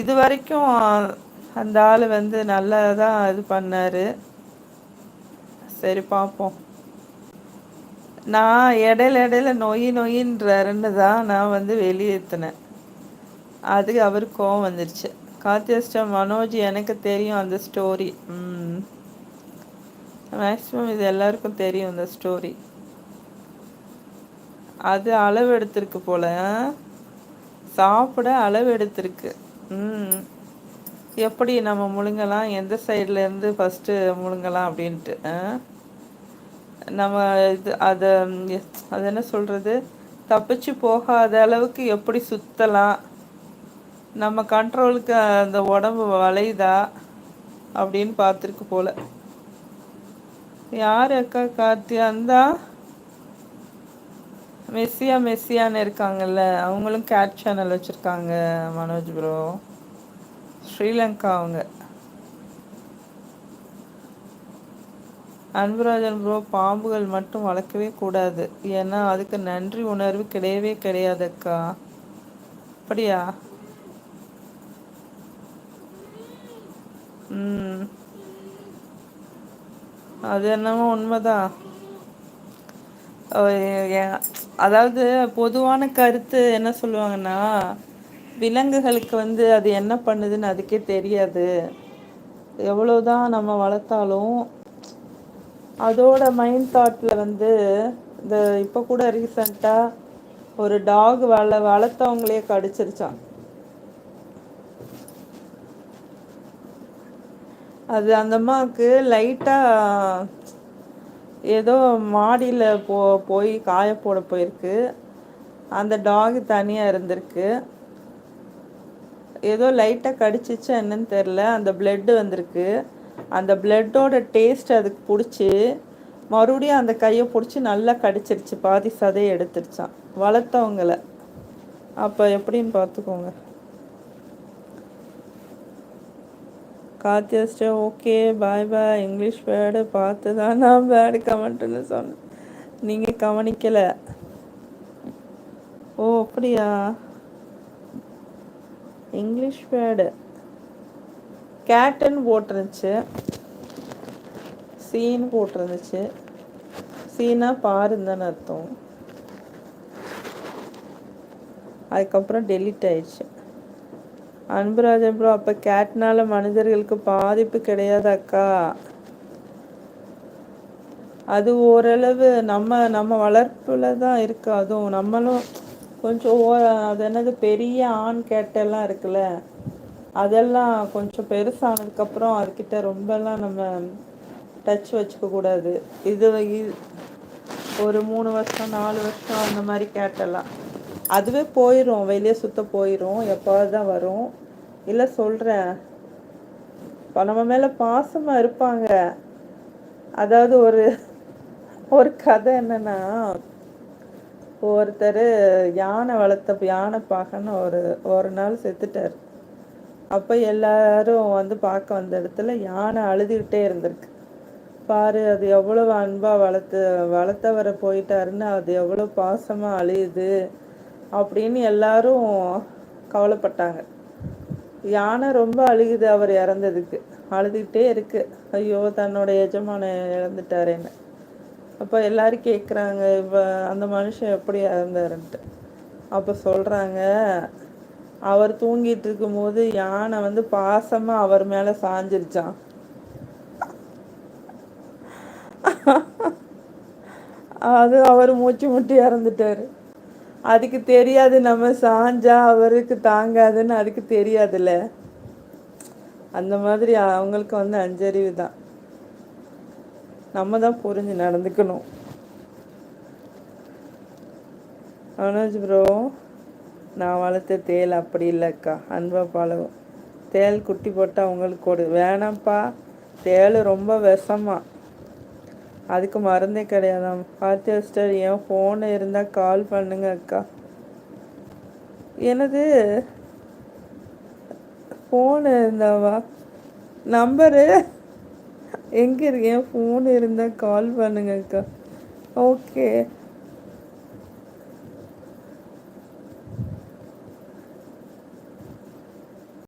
இது வரைக்கும் அந்த ஆள் வந்து நல்லா தான் இது பண்ணார். சரி பார்ப்போம் நான் இடையில இடையில நொய் நொயின்றாருன்னு தான் நான் வந்து வெளியேற்றினேன் அது அவர் கோவம் வந்துருச்சு. காத்தியஸ்டம் மனோஜ் எனக்கு தெரியும் அந்த ஸ்டோரி ம் மேக்ஸிமம் இது எல்லாருக்கும் தெரியும் அந்த ஸ்டோரி அது அளவு எடுத்திருக்கு போல. சாப்பிட அளவு எடுத்திருக்கு. ம். எப்படி நம்ம முழுங்கலாம்? எந்த சைட்லேருந்து ஃபஸ்ட்டு முழுங்கலாம் அப்படின்ட்டு நம்ம இது அதை அது என்ன சொல்கிறது தப்பிச்சு போகாத அளவுக்கு எப்படி சுற்றலாம் நம்ம கண்ட்ரோலுக்கு அந்த உடம்பு வளையுதா? அப்படின்னு பார்த்துருக்கு போல். யார் அக்கா கார்த்தியா? இருந்தால் மெஸ்ஸியா மெஸ்ஸியான்னு இருக்காங்கல்ல அவங்களும் கேட் சேனல் வச்சுருக்காங்க மனோஜ் ப்ரோ ஸ்ரீலங்கா அவங்க. அன்புராஜன் ப்ரோ பாம்புகள் மட்டும் வளர்க்கவே கூடாது. ஏன்னா அதுக்கு நன்றி உணர்வு கிடையவே கிடையாதுக்கா அப்படியா? ம். அது என்னமோ உண்மைதான். அதாவது பொதுவான கருத்து என்ன சொல்லுவாங்கன்னா விலங்குகளுக்கு வந்து அது என்ன பண்ணுதுன்னு அதுக்கே தெரியாது. எவ்வளோதான் நம்ம வளர்த்தாலும் அதோட மைண்ட் தாட்டில் வந்து இந்த இப்போ கூட ரீசண்டாக ஒரு டாக் வள வளர்த்தவங்களே கடிச்சிருச்சான் அது அந்த அம்மாவுக்கு லைட்டாக ஏதோ மாடியில் போ போய் காய போட போயிருக்கு. அந்த டாக் தனியாக இருந்திருக்கு. ஏதோ லைட்டாக கடிச்சிச்சு என்னன்னு தெரில அந்த பிளட்டு வந்திருக்கு. அந்த பிளட்டோட டேஸ்ட் அதுக்கு பிடிச்சி மறுபடியும் அந்த கையை பிடிச்சி நல்லா கடிச்சிருச்சு. பாதி சதையை எடுத்துருச்சான் வளர்த்தவங்களை. அப்போ எப்படின்னு பார்த்துக்கோங்க. காத்தியஸ்டே okay bye bye English word பார்த்து தான் நான் பேடு கமெண்ட்டுன்னு சொன்னேன் நீங்கள் கவனிக்கலை. ஓ அப்படியா? இங்கிலீஷ் வேர்டு கேட்டுன்னு போட்டிருந்துச்சு சீன் போட்டிருந்துச்சு சீனா பாருந்தான்னு அர்த்தம். அதுக்கப்புறம் டெலிட் ஆயிடுச்சு. அன்புராஜன் ப்ரோ அப்போ கேட்னால மனிதர்களுக்கு பாதிப்பு கிடையாது அக்கா. அது ஓரளவு நம்ம நம்ம வளர்ப்பில் தான் இருக்கு. அதுவும் நம்மளும் கொஞ்சம் ஓ அது என்னது பெரிய ஆண் கேட்டெல்லாம் இருக்குல்ல அதெல்லாம் கொஞ்சம் பெருசானதுக்கப்புறம் அதுக்கிட்ட ரொம்பலாம் நம்ம டச் வச்சுக்க கூடாது. இது ஒரு மூணு வருஷம் நாலு வருஷம் அந்த மாதிரி கேட்டெல்லாம். அதுவே போயிடும் வெளியே சுத்த போயிடும் எப்போது தான் வரும். இல்லை சொல்கிறேன் இப்போ நம்ம மேலே பாசமாக இருப்பாங்க. அதாவது ஒரு ஒரு கதை என்னென்னா ஒருத்தர் யானை வளர்த்த யானை பார்க்கன்னு ஒரு ஒரு நாள் செத்துட்டார். அப்போ எல்லாரும் வந்து பார்க்க வந்த இடத்துல யானை அழுதுகிட்டே இருந்திருக்கு. பாரு அது எவ்வளோ அன்பாக வளர்த்து வளர்த்தவரை போயிட்டாருன்னு அது எவ்வளோ பாசமாக அழியுது. அப்படின்னு எல்லாரும் கவலைப்பட்டாங்க. யானை ரொம்ப அழுகுது அவர் இறந்ததுக்கு. அழுதுகிட்டே இருக்கு. ஐயோ தன்னோட எஜமான இழந்துட்டாரேன்னு அப்போ எல்லாரும் கேட்குறாங்க இப்போ அந்த மனுஷன் எப்படி இறந்தாருன்ட்டு. அப்போ சொல்கிறாங்க அவர் தூங்கிட்டு இருக்கும்போது யானை வந்து பாசமாக அவர் மேலே சாஞ்சிருச்சான் அது அவர் மூச்சு முட்டி இறந்துட்டாரு. அதுக்கு தெரியாது நம்ம சாஞ்சா அவருக்கு தாங்காதுன்னு அதுக்கு தெரியாதுல்ல. அந்த மாதிரி அவங்களுக்கு வந்து அஞ்சறிவு தான். நம்ம தான் புரிஞ்சு நடந்துக்கணும். மனோஜ் ப்ரோ நான் வளர்த்த தேல் அப்படி இல்லைக்கா. அன்பா பழகும். தேல் குட்டி போட்டால் அவங்களுக்கு கொடு வேணாம்ப்பா. தேல் ரொம்ப விஷமா. அதுக்கு மருந்தே கிடையாதாம் பார்த்து சிஸ்டர் என் ஃபோனு இருந்தால் கால் பண்ணுங்க அக்கா. எனது ஃபோன் இருந்தாவா? நம்பரு எங்கே இருக்கேன் ஃபோன் இருந்தால் கால் பண்ணுங்க அக்கா. ஓகே